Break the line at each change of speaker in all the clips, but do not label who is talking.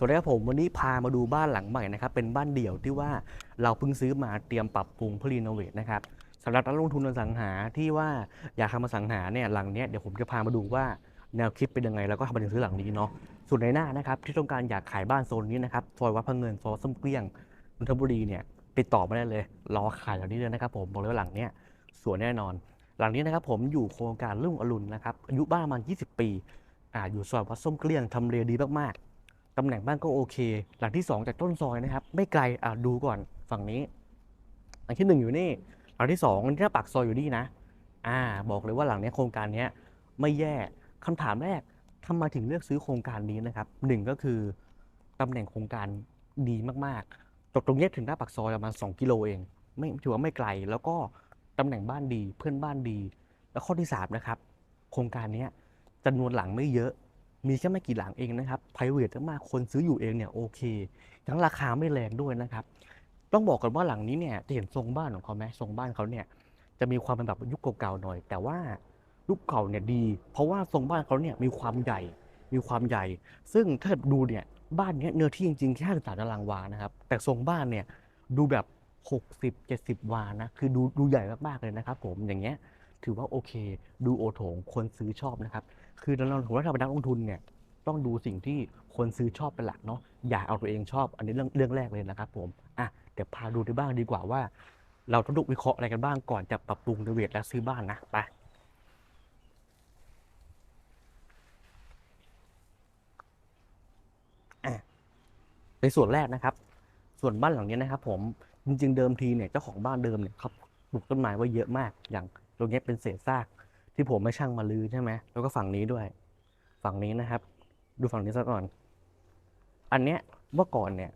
สวัสดีครับผมวันนี้พามาดูบ้านหลังใหม่นะครับเป็นบ้านเดี่ยวที่ว่าเราเพิ่งซื้อมาเตรียมปรับปรุงเพื่อรีโนเวทนะครับสำหรับนักลงทุนอสังหาที่ว่าอยากทำอสังหาเนี่ยหลังเนี้ยเดี๋ยวผมจะพามาดูว่าแนวคิดเป็นยังไงแล้วก็ทำไมถึงซื้อหลังนี้เนาะส่วนในหน้านะครับที่ต้องการอยากขายบ้านโซนนี้นะครับซอยวัดพระเงินซอยส้มเกลี้ยงนนทบุรีเนี่ยติดต่อมาได้เลยรอขายหลังนี้เลยนะครับ ผมบอกเลยว่าหลังเนี้ยสวยแน่นอน หลังนี้นะครับผมอยู่โครงการรุ่งอรุณนะครับอายุบ้านประมาณ20 ปีอ่าอยู่ซอยวัดส้มเกลี้ยงทำเลดีมากๆ ตำแหน่งบ้านก็โอเค หลังที่ 2 จากต้นซอยนะครับ ไม่ไกลอะดูก่อนฝั่งนี้ หลังที่ 1 อยู่นี่หลังที่2ที่หน้าปากซอยอยู่นี่นะ อ่า บอกเลยว่าหลังนี้โครงการนี้ไม่แย่คำถามแรกทำไมถึงเลือกซื้อโครงการนี้นะครับหนึ่งก็คือตำแหน่งโครงการดีมากๆจบตรงเนี้ยถึงหน้าปากซอยประมาณ 2 กิโลเอง ไม่ถือว่าไม่ไกล แล้วก็ตำแหน่งบ้านดีเพื่อนบ้านดี แล้วข้อที่สามนะครับโครงการนี้จำนวนหลังไม่เยอะ มีแค่ไม่กี่หลังเองนะครับ private มากคนซื้ออยู่เองเนี่ยโอเค ทั้งราคาไม่แรงด้วยนะครับ ต้องบอกกันว่าหลังนี้เนี่ยจะเห็นทรงบ้านของเขาไหมทรงบ้านเขาเนี่ยจะมีความเป็นแบบยุคเก่าๆหน่อย แต่ว่ายุคเก่าเนี่ยดี เพราะว่าทรงบ้านเขาเนี่ยมีความใหญ่ มีความใหญ่ ซึ่งถ้าดูเนี่ยบ้านเนี้ยเนื้อที่จริงๆแค่53ตารางวานะครับ แต่ทรงบ้านเนี่ยดูแบบ 60 70 วานะ คือดูดูใหญ่มากๆเลยนะครับผมอย่างเงี้ยถือว่าโอเค ดูโอโถงคนซื้อชอบนะครับ คือเราถือว่าถ้าเป็นนักลงทุนเนี่ยต้องดูสิ่งที่คนซื้อชอบเป็นหลักเนาะอย่าเอาตัวเองชอบ อันนี้เรื่องเรื่องแรกเลยนะครับผมอะเดี๋ยวพาดูได้บ้างดีกว่าว่า เราต้องดูวิเคราะห์อะไรกันบ้างก่อนจะปรับปรุงรีเวทและซื้อบ้านนะไปอะในส่วนแรกนะครับ ส่วนบ้านหลังนี้นะครับ ผมจริงๆเดิมทีเนี่ยเจ้าของบ้านเดิมเนี่ยเขาปลูกต้นไม้ไว้เยอะมาก อย่างตรงนี้เป็นเศษซาก ที่ผมไม่ช่างมาลือใช่ไหมแล้วก็ฝั่งนี้ด้วย ฝั่งนี้นะครับ ดูฝั่งนี้ซะก่อน อันเนี้ยเมื่อก่อนเนี่ย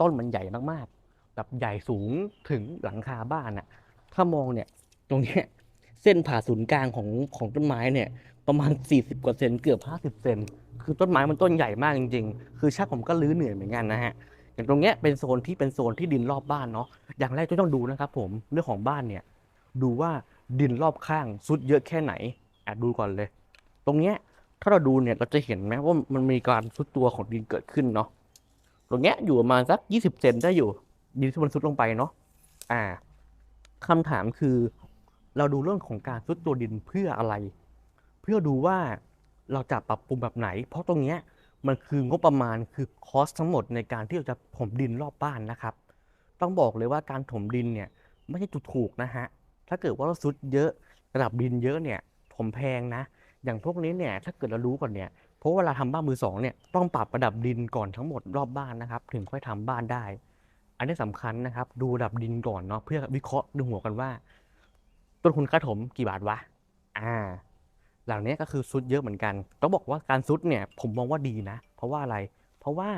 ต้นมันใหญ่มากๆ แบบใหญ่สูงถึงหลังคาบ้านอะถ้ามองเนี่ย ตรงเนี้ยเส้นผ่าศูนย์กลางของของต้นไม้เนี่ย ประมาณ 40 กว่าเซนเกือบ 50 เซนคือต้นไม้มันต้นใหญ่มากจริง ๆ คือช่างผมก็ลื้อเหนื่อยเหมือนกันนะฮะอย่างตรงเนี้ยเป็นโซนที่เป็นโซนที่ดินรอบบ้านเนาะอย่างแรกต้องดูนะครับ ผมเรื่องของบ้านเนี่ย ดูว่า ดินรอบข้างซุดเยอะแค่ไหนแอบดูก่อนเลย ตรงเนี้ยถ้าเราดูเนี่ยเราจะเห็นไหมว่ามันมีการซุดตัวของดินเกิดขึ้นเนาะตรงเนี้ยอยู่ประมาณสักยี่สิบเซนได้อยู่ ดินที่มันซุดลงไปเนาะอ่าคำถามคือ เราดูเรื่องของการซุดตัวดินเพื่ออะไร เพื่อดูว่าเราจะปรับปรุงแบบไหน เพราะตรงเนี้ยมันคืองบประมาณคือคอสทั้งหมดในการที่เราจะถมดินรอบบ้านนะครับ ต้องบอกเลยว่าการถมดินเนี่ยไม่ใช่ถูกๆนะฮะ ถ้าเกิดว่าเราซุดเยอะระดับดินเยอะเนี่ย ผมแพงนะ อย่างพวกนี้เนี่ยถ้าเกิดเรารู้ก่อนเนี่ยเพราะเวลาทำบ้านมือสองเนี่ยต้องปรับระดับดินก่อนทั้งหมดรอบบ้านนะครับ ถึงค่อยทำบ้านได้ อันนี้สำคัญนะครับ ดูระดับดินก่อนเนาะเพื่อวิเคราะห์ดูหัวกันว่า ต้นทุนค่าถมกี่บาทวะอ่า หลังเนี้ยก็คือซุดเยอะเหมือนกันต้องบอกว่าการซุดเนี่ยผมมองว่าดีนะ เพราะว่าอะไร เพราะว่า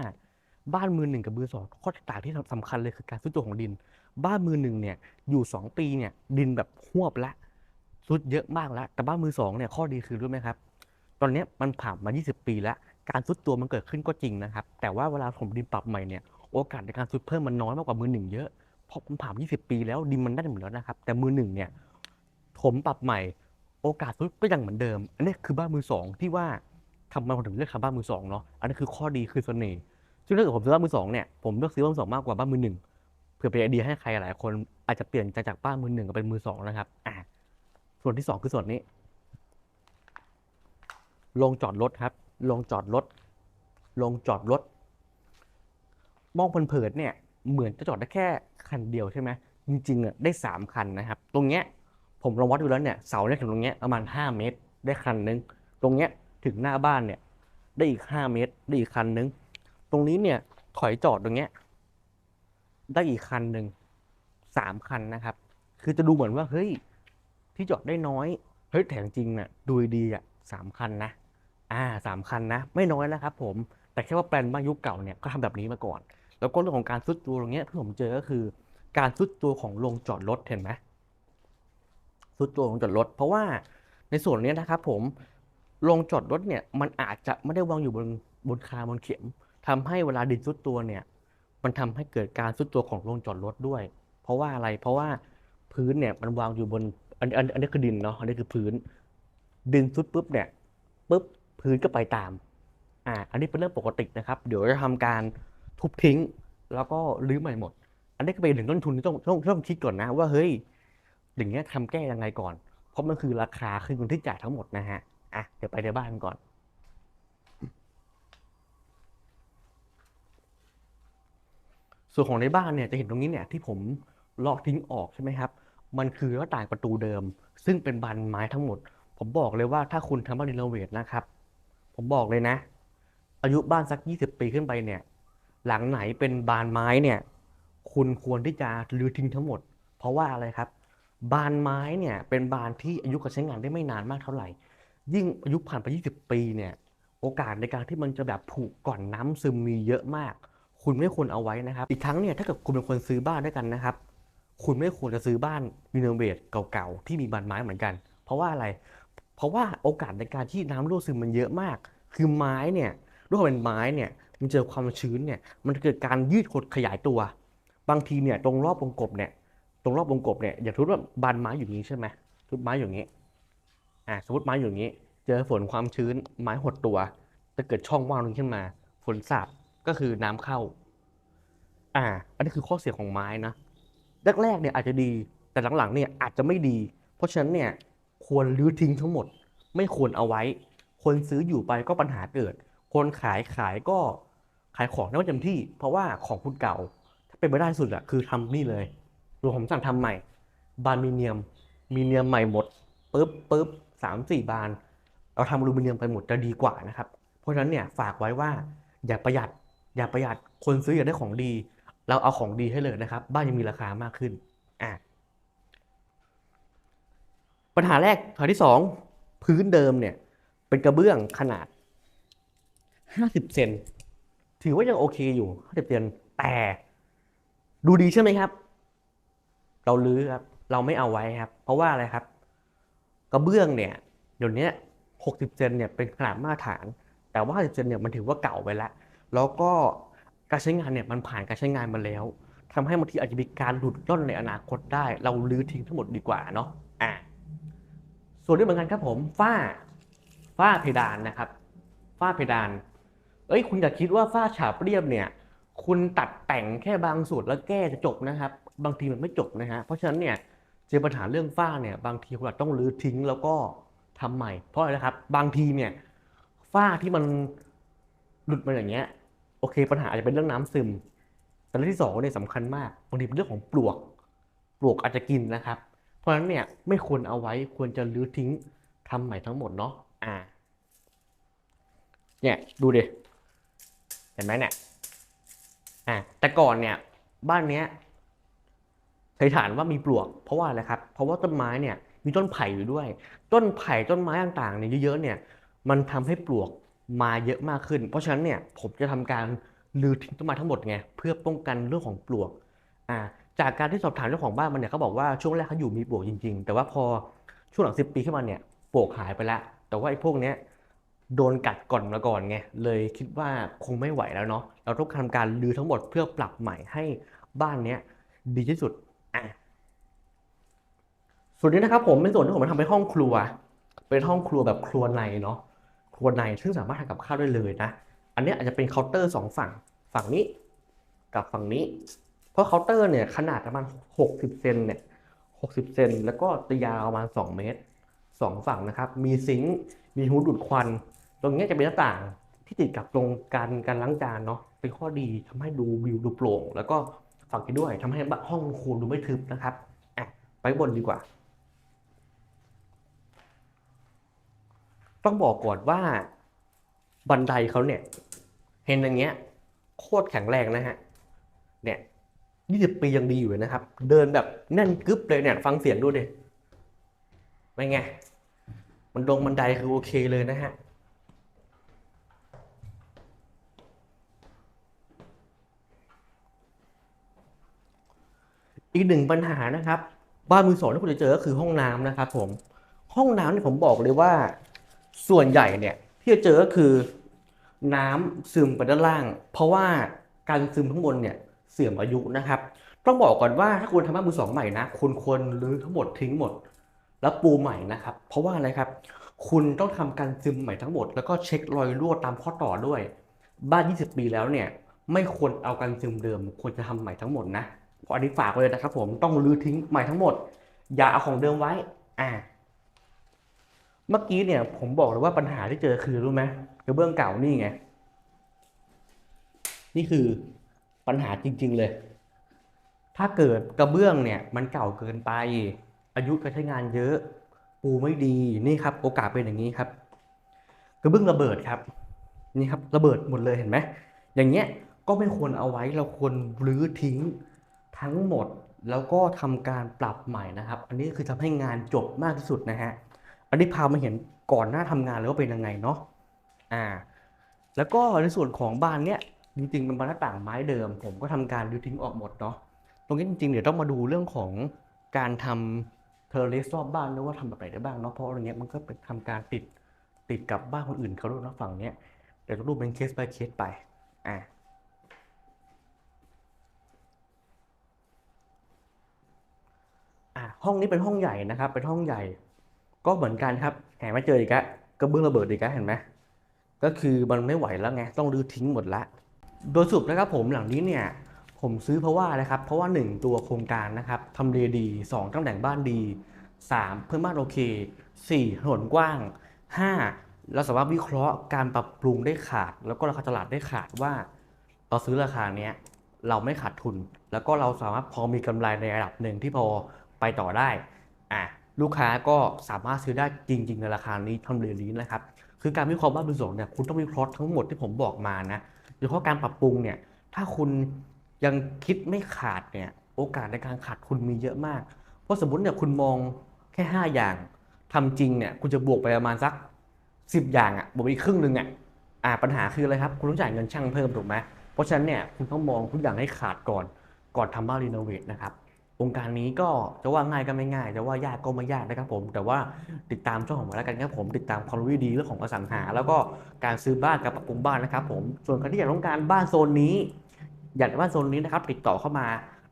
บ้านมือหนึ่งกับมือสองข้อแตกต่างที่สำคัญเลยคือการซุดตัวของดิน บ้านมือหนึ่งเนี่ยอยู่สองปีเนี่ยดินแบบหวบละซุดเยอะมากแล้วแต่บ้านมือสองเนี่ยข้อดีคือรู้ไหมครับ ตอนนี้มันผ่านมา 20 ปีแล้วการซุดตัวมันเกิดขึ้นก็จริงนะครับ แต่ว่าเวลาผมดินปรับใหม่เนี่ยโอกาสในการซุดเพิ่มมันน้อยมากกว่ามือหนึ่งเยอะเพราะมันผ่าน 20 ปีแล้วดินมันได้หมดแล้วนะครับ แต่มือหนึ่งเนี่ยผมปรับใหม่ โอกาสซุดก็ยังเหมือนเดิม อันนี้คือบ้านมือสองที่ว่าทำไมผมถึงเลือกทำบ้านมือสองเนาะอันนี้คือข้อดีคือเสน่ห์ซึ่งถ้าเกิดผมซื้อบ้านมือสองเนี่ยผมเลือกซื้อบ้านมือสองมากกว่าบ้านมือหนึ่ง ผื่อเป็นไอเดียให้ใครหลายคนอาจจะเปลี่ยนจากจากบ้านมือหนึ่งเป็นมือสองนะครับ อ่าส่วนที่สองคือส่วนนี้ ลงจอดรถครับ ลงจอดรถ ลงจอดรถ มองเพลินๆเนี่ย เหมือนจะจอดได้แค่คันเดียวใช่ไหม จริงๆอะได้สามคันนะครับ ตรงเนี้ย ผมลองวัดดูแล้วเนี่ย เสาเนี่ยถึงตรงเนี้ยประมาณห้าเมตร ได้คันนึง ตรงเนี้ยถึงหน้าบ้านเนี่ย ได้อีกห้าเมตร ได้อีกคันนึง ตรงนี้เนี่ยถอยจอดตรงเนี้ย ได้อีกคันหนึ่งสามคันนะครับ คือจะดูเหมือนว่าเฮ้ยที่จอดได้น้อยเฮ้ยแต่จริงๆน่ะดูดีอะสามคันนะ อ่าสามคันนะ ไม่น้อยนะครับผมแต่แค่ว่าแปลนบ้านยุคเก่าเนี่ยก็ทำแบบนี้มาก่อน แล้วก็เรื่องของการซุดตัวตรงเนี้ยที่ผมเจอก็คือ การซุดตัวของโรงจอดรถเห็นไหมซุดตัวของจอดรถ เพราะว่าในส่วนนี้นะครับผมโรงจอดรถเนี่ยมันอาจจะไม่ได้วางอยู่บนบนคาบนเข็มทำให้เวลาดินซุดตัวเนี่ย มันทำให้เกิดการซุดตัวของโรงจอดรถด้วย เพราะว่าอะไรเพราะว่าพื้นเนี่ยมันวางอยู่บนอันอันอันนี้คือดินเนาะอันนี้คือพื้น ดินซุดปุ๊บเนี่ยปุ๊บพื้นก็ไปตามอ่าอันนี้เป็นเรื่องปกตินะครับ เดี๋ยวจะทำการทุบทิ้ง แล้วก็รื้อใหม่หมด อันนี้ก็เป็นหนึ่งต้นทุนที่ต้องต้องต้องคิดก่อนนะ ว่าเฮ้ยอย่างเงี้ยทำแก้ยังไงก่อน เพราะมันคือราคาคือเงินที่จ่ายทั้งหมดนะฮะอะเดี๋ยวไปในบ้านก่อน ส่วนของในบ้านเนี่ยจะเห็นตรงนี้เนี่ยที่ผมลอกทิ้งออกใช่ไหมครับ มันคือหน้าต่างประตูเดิม ซึ่งเป็นบานไม้ทั้งหมด ผมบอกเลยว่าถ้าคุณทำบ้านรีโนเวทนะครับ ผมบอกเลยนะ อายุบ้านสัก 20 ปีขึ้นไปเนี่ย หลังไหนเป็นบานไม้เนี่ย คุณควรที่จะรื้อทิ้งทั้งหมด เพราะว่าอะไรครับ บานไม้เนี่ยเป็นบานที่อายุการใช้งานได้ไม่นานมากเท่าไหร่ ยิ่งอายุผ่านไป 20 ปีเนี่ย โอกาสในการที่มันจะแบบผุก่อนน้ำซึมมีเยอะมาก คุณไม่ควรเอาไว้นะครับ อีกทั้งเนี่ยถ้าเกิดคุณเป็นคนซื้อบ้านด้วยกันนะครับ คุณไม่ควรจะซื้อบ้านรีโนเวทเก่าๆที่มีบานไม้เหมือนกัน เพราะว่าอะไร เพราะว่าโอกาสในการที่น้ำรั่วซึมมันเยอะมาก คือไม้เนี่ยด้วยความเป็นไม้เนี่ยมันเจอความชื้นเนี่ยมันจะเกิดการยืดหดขยายตัว บางทีเนี่ยตรงรอบวงกบเนี่ยตรงรอบวงกบเนี่ยอย่างสมมติว่าบานไม้อยู่างนี้ใช่ไหมสมมติไม้อยู่างนี้อ่าสมมติไม้อยู่างนี้ เจอฝนความชื้นไม้หดตัวจะเกิดช่องว่างตรงขึ้นมา ฝนสาด ก็คือน้ำเข้า อ่า อันนี้คือข้อเสียของไม้นะแรกๆเนี่ยอาจจะดีแต่หลังๆเนี่ยอาจจะไม่ดี เพราะฉะนั้นเนี่ยควรรื้อทิ้งทั้งหมด ไม่ควรเอาไว้ คนซื้ออยู่ไปก็ปัญหาเกิด คนขายขายก็ขายของได้ไม่เต็มที่ เพราะว่าของคุณเก่า ถ้าเป็นไปได้สุดอะคือทำนี่เลยรวมผมสั่งทำใหม่ บานมีเนียม มีเนียมใหม่หมดปุ๊บปุ๊บสามสี่บาน เราทำอลูมิเนียมไปหมดจะดีกว่านะครับ เพราะฉะนั้นเนี่ยฝากไว้ว่าอย่าประหยัด อย่าประหยัดคนซื้ออยากได้ของดี เราเอาของดีให้เลยนะครับ บ้านยังมีราคามากขึ้นอะปัญหาแรกปัญหาที่สองพื้นเดิมเนี่ย เป็นกระเบื้องขนาด 50 เซนถือว่ายังโอเคอยู่50เซนแต่ดูดีใช่ไหมครับ เราลื้อครับ เราไม่เอาไว้ครับ เพราะว่าอะไรครับ กระเบื้องเนี่ยเดี๋ยวนี้60 เซนเนี่ยเป็นขนาดมาตรฐาน แต่ว่า50เซนเนี่ยมันถือว่าเก่าไปแล้ว แล้วก็การใช้งานเนี่ยมันผ่านการใช้งานมาแล้วทำให้บางทีอาจจะมีการหลุดล่อนในอนาคตได้ เราลื้อทิ้งทั้งหมดดีกว่าเนาะอะส่วนนี้เหมือนกันครับผมฝ้าฝ้าเพดานนะครับฝ้าเพดาน เอ้ยคุณอย่าคิดว่าฝ้าฉาบเรียบเนี่ย คุณตัดแต่งแค่บางส่วนแล้วแก้จะจบนะครับ บางทีมันไม่จบนะฮะเพราะฉะนั้นเนี่ยเจอปัญหาเรื่องฝ้าเนี่ยบางทีคุณอาจต้องรื้อทิ้งแล้วก็ทำใหม่ เพราะอะไรนะครับ บางทีเนี่ยฝ้าที่มันหลุดมาอย่างเงี้ย โอเค ปัญหาอาจจะเป็นเรื่องน้ำซึม แต่เรื่องที่สองเนี่ยสำคัญมากบางทีเป็นเรื่องของปลวก ปลวกอาจจะกินนะครับ เพราะฉะนั้นเนี่ยไม่ควรเอาไว้ควรจะรื้อทิ้งทำใหม่ทั้งหมดเนาะอ่าเนี่ยดูดิเห็นไหมเนี่ยอ่าแต่ก่อนเนี่ยบ้านเนี้ยสันนิษฐานว่ามีปลวก เพราะว่าอะไรครับ เพราะว่าต้นไม้เนี่ยมีต้นไผ่อยู่ด้วย ต้นไผ่ต้นไม้ต่างๆเนี่ยเยอะๆเนี่ยมันทำให้ปลวก มาเยอะมากขึ้น เพราะฉะนั้นเนี่ยผมจะทำการรื้อทิ้งต้นไม้ทั้งหมดไงเพื่อป้องกันเรื่องของปลวกอ่าจากการที่สอบถามเจ้าของบ้านมันเนี่ยเขาบอกว่าช่วงแรกเขาอยู่มีปลวกจริง ๆ แต่ว่าพอช่วงหลังสิบปีขึ้นมาเนี่ยปลวกหายไปแล้ว แต่ว่าไอ้พวกเนี้ยโดนกัดก่อนมาก่อนไงเลยคิดว่าคงไม่ไหวแล้วเนาะเราต้องทำการรื้อทั้งหมดเพื่อปรับใหม่ให้บ้านเนี้ยดีที่สุดอะส่วนนี้นะครับผมเป็นส่วนที่ผมมาทำเป็นห้องครัว เป็นห้องครัวแบบครัวในเนาะ ครัวในซึ่งสามารถทำกับข้าวได้เลยนะ อันนี้อาจจะเป็นเคาน์เตอร์สองฝั่ง ฝั่งนี้กับฝั่งนี้ เพราะเคาน์เตอร์เนี่ยขนาดประมาณ 60 เซนเนี่ย60 เซนแล้วก็ตียาวประมาณ 2 เมตร 2 ฝั่งนะครับ มีซิงค์ มีฮูดดูดควัน ตรงนี้จะเป็นหน้าต่างที่ติดกับตรงการการล้างจานเนาะ เป็นข้อดีทำให้ดูวิวดูโปร่ง แล้วก็ฝั่งนี้ด้วยทำให้ห้องครัวดูไม่ทึบนะครับอะไปบนดีกว่า ต้องบอกก่อนว่าบันไดเขาเนี่ย เห็นอย่างเงี้ย โคตรแข็งแรงนะฮะ เนี่ย20ปียังดีอยู่เลยนะครับ เดินแบบแน่นกึ๊บเลยเนี่ย ฟังเสียงดูดิเป็นไง มันลงบันไดคือโอเคเลยนะฮะอีกหนึ่งปัญหานะครับ บ้านมือสองที่คุณจะเจอก็คือห้องน้ำนะครับผมห้องน้ำเนี่ยผมบอกเลยว่า ส่วนใหญ่เนี่ยที่จะเจอก็คือน้ำซึมไปด้านล่าง เพราะว่าการซึมข้างบนเนี่ยเสื่อมอายุนะครับ ต้องบอกก่อนว่าถ้าคุณทำบ้านมือสองใหม่นะคุณควรรื้อทั้งหมดทิ้งหมด แล้วปูใหม่นะครับ เพราะว่าอะไรครับ คุณต้องทำการซึมใหม่ทั้งหมด แล้วก็เช็ครอยรั่วตามข้อต่อด้วย บ้าน 20 ปีแล้วเนี่ยไม่ควรเอาการซึมเดิม ควรจะทำใหม่ทั้งหมดนะเพราะอันนี้ฝากไว้เลยนะครับ ผมต้องรื้อทิ้งใหม่ทั้งหมด อย่าเอาของเดิมไว้อ่า เมื่อกี้เนี่ยผมบอกเลยว่าปัญหาที่เจอคือรู้ไหมกระเบื้องเก่านี่ไง นี่คือปัญหาจริง ๆเลย ถ้าเกิดกระเบื้องเนี่ย มันเก่าเกินไป อายุการใช้งานเยอะ ปูไม่ดีนี่ครับ โอกาสเป็นอย่างนี้ครับ กระเบื้องระเบิดครับ นี่ครับระเบิดหมดเลยเห็นไหมอย่างเงี้ยก็ไม่ควรเอาไว้เราควรรื้อทิ้งทั้งหมดแล้วก็ทำการปรับใหม่นะครับ อันนี้คือทำให้งานจบมากที่สุดนะฮะ อันนี้พามาเห็นก่อนหน้าทำงานแล้วว่าเป็นยังไงเนาะอ่า แล้วก็ในส่วนของบ้านเนี้ยจริงๆเป็นบานหน้าต่างไม้เดิม ผมก็ทำการรื้อทิ้งออกหมดเนาะตรงนี้จริงๆเดี๋ยวต้องมาดูเรื่องของการทำเทอร์เลสรอบบ้านด้วยว่าทำแบบไหนได้บ้างเนาะเพราะอะไรเงี้ยมันก็เป็นทำการติดติดกับบ้านคนอื่นเขาด้วยนะฝั่งเนี้ยเดี๋ยวต้องดูเป็นเคส by เคสไปอ่าอ่าห้องนี้เป็นห้องใหญ่นะครับ เป็นห้องใหญ่ ก็เหมือนกันครับแหมมาเจออีกแล้วกระเบื้องระเบิดอีกแล้วเห็นไหมก็คือมันไม่ไหวแล้วไงต้องรื้อทิ้งหมดละ โดยสรุปนะครับผมหลังนี้เนี่ยผมซื้อเพราะว่านะครับเพราะว่า 1 ตัวโครงการนะครับทำเลดี 2ตำแหน่งบ้านดี 3 เพื่อนบ้านโอเค 4 ถนนกว้าง 5 เราสามารถวิเคราะห์การปรับปรุงได้ขาด แล้วก็ราคาตลาดได้ขาดว่า เราซื้อราคาเนี้ยเราไม่ขาดทุน แล้วก็เราสามารถพอมีกำไรในระดับหนึ่งที่พอไปต่อได้อะ ลูกค้าก็สามารถซื้อได้จริง ๆ ในราคานี้ทำเลนี้นะครับ คือการวิเคราะห์บ้านมือสองเนี่ยคุณต้องวิเคราะห์ทั้งหมดที่ผมบอกมานะโดยเฉพาะการปรับปรุงเนี่ยถ้าคุณยังคิดไม่ขาดเนี่ยโอกาสในการขาดทุนมีเยอะมาก เพราะสมมติเนี่ยคุณมองแค่ 5 อย่างทำจริงเนี่ยคุณจะบวกไปประมาณสัก 10 อย่างอะ่ะบวกอีกครึ่งหนึ่งอะ่ะอ่าปัญหาคืออะไรครับ คุณต้องจ่ายเงินช่างเพิ่มถูกไหมเพราะฉะนั้นเนี่ยคุณต้องมองทุกอย่างให้ขาดก่อนก่อนทำบ้านรีโนเวทนะครับ องค์การนี้ก็จะว่าง่ายก็ไม่ง่ายจะว่ายากก็ไม่ยากนะครับผม แต่ว่าติดตามช่องของผมแล้วกันครับผมติดตามความรู้ดีเรื่องของอสังหา แล้วก็การซื้อบ้านกับปรับปรุงบ้านนะครับผมส่วนใครที่อยากต้องการบ้านโซนนี้ อยากได้บ้านโซนนี้นะครับติดต่อเข้ามา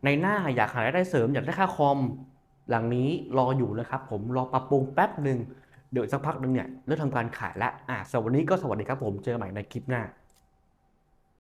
ในหน้าอยากหารายได้เสริมอยากได้ค่าคอมหลังนี้รออยู่นะครับผมรอปรับปรุงแป๊บหนึ่งเดี๋ยวสักพักหนึ่งเนี่ยเริ่มทำการขายแล้วอะสวันนี้ก็สวัสดีครับผมเจอกันใหม่ในคลิปหน้า